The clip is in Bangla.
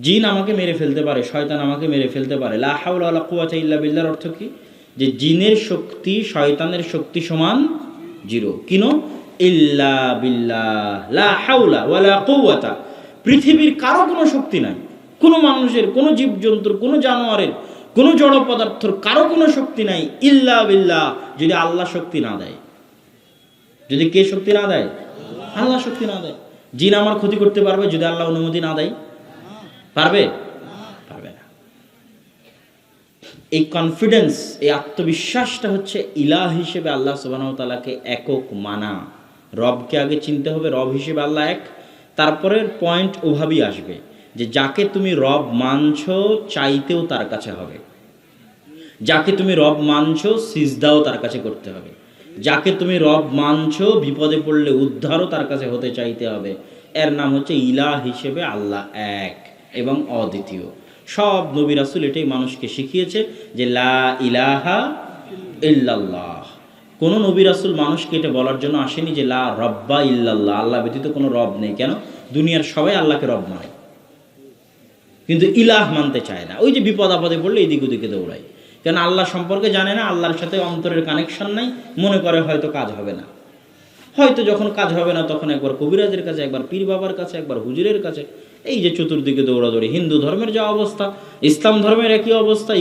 জিন আমাকে মেরে ফেলতে পারে, শয়তান আমাকে মেরে ফেলতে পারে। লা হাওলা ওয়ালা কুওয়াতা ইল্লা বিল্লাহর অর্থ কি? যে জিনের শক্তি শয়তানের শক্তি সমান জিরো। কিনো? ইল্লা বিল্লাহ। লা কুওয়াতা। পৃথিবীর কারও কোনো শক্তি নাই। কোনো মানুষের, কোনো জীবজন্তুর, কোনো জানোয়ারের, কোনো জড় পদার্থর কারও কোনো শক্তি নাই। ইল্লা বিল্লাহ। যদি আল্লাহ শক্তি না দেয়। যদি কে শক্তি না দেয়? আল্লাহ শক্তি না দেয়। জিন আমার ক্ষতি করতে পারবে যদি আল্লাহ অনুমতি না দেয়। পারবে? পারবে না। এই কনফিডেন্স এই আত্মবিশ্বাসটা হচ্ছে ইলাহ হিসেবে আল্লাহ সুবাহতালাকে একক মানা। রবকে আগে চিনতে হবে, রব হিসেবে আল্লাহ এক। তারপরের পয়েন্ট ওভাবেই আসবে যে যাকে তুমি রব মানছ, চাইতেও তার কাছে হবে। যাকে তুমি রব মানছো, সিজদাও তার কাছে করতে হবে। যাকে তুমি রব মানছো, বিপদে পড়লে উদ্ধারও তার কাছে হতে চাইতে হবে। এর নাম হচ্ছে ইলা হিসেবে আল্লাহ এক। এবং অদ্বিতীয়। সব নবী রাসুল এটাই মানুষকে শিখিয়েছে যে লা ইলাহা ইল্লাল্লাহ। কোনো নবী রাসুল মানুষকে এটা বলার জন্য আসেনি যে লা রব্বা ইল্লাল্লাহ, আল্লাহ ব্যতীত কোনো রব নেই। কেন? দুনিয়ার সবাই আল্লাহকে রব মানে। কিন্তু ইলাহ মানতে চায় না। ওই যে বিপদ আপদে পড়লে এদিক ওদিকে দৌড়ায়। কেন? আল্লাহ সম্পর্কে জানে না, আল্লাহর সাথে অন্তরের কানেকশন নাই, মনে করে হয়তো কাজ হবে না। হয়তো যখন কাজ হবে না তখন একবার কবিরাজের কাছে, একবার পীর বাবার কাছে, একবার হুজুরের কাছে, এই যে চতুর্দিকে দৌড়াদৌড়ি, হিন্দু ধর্মের যা অবস্থা, ইসলাম ধর্মের একই অবস্থা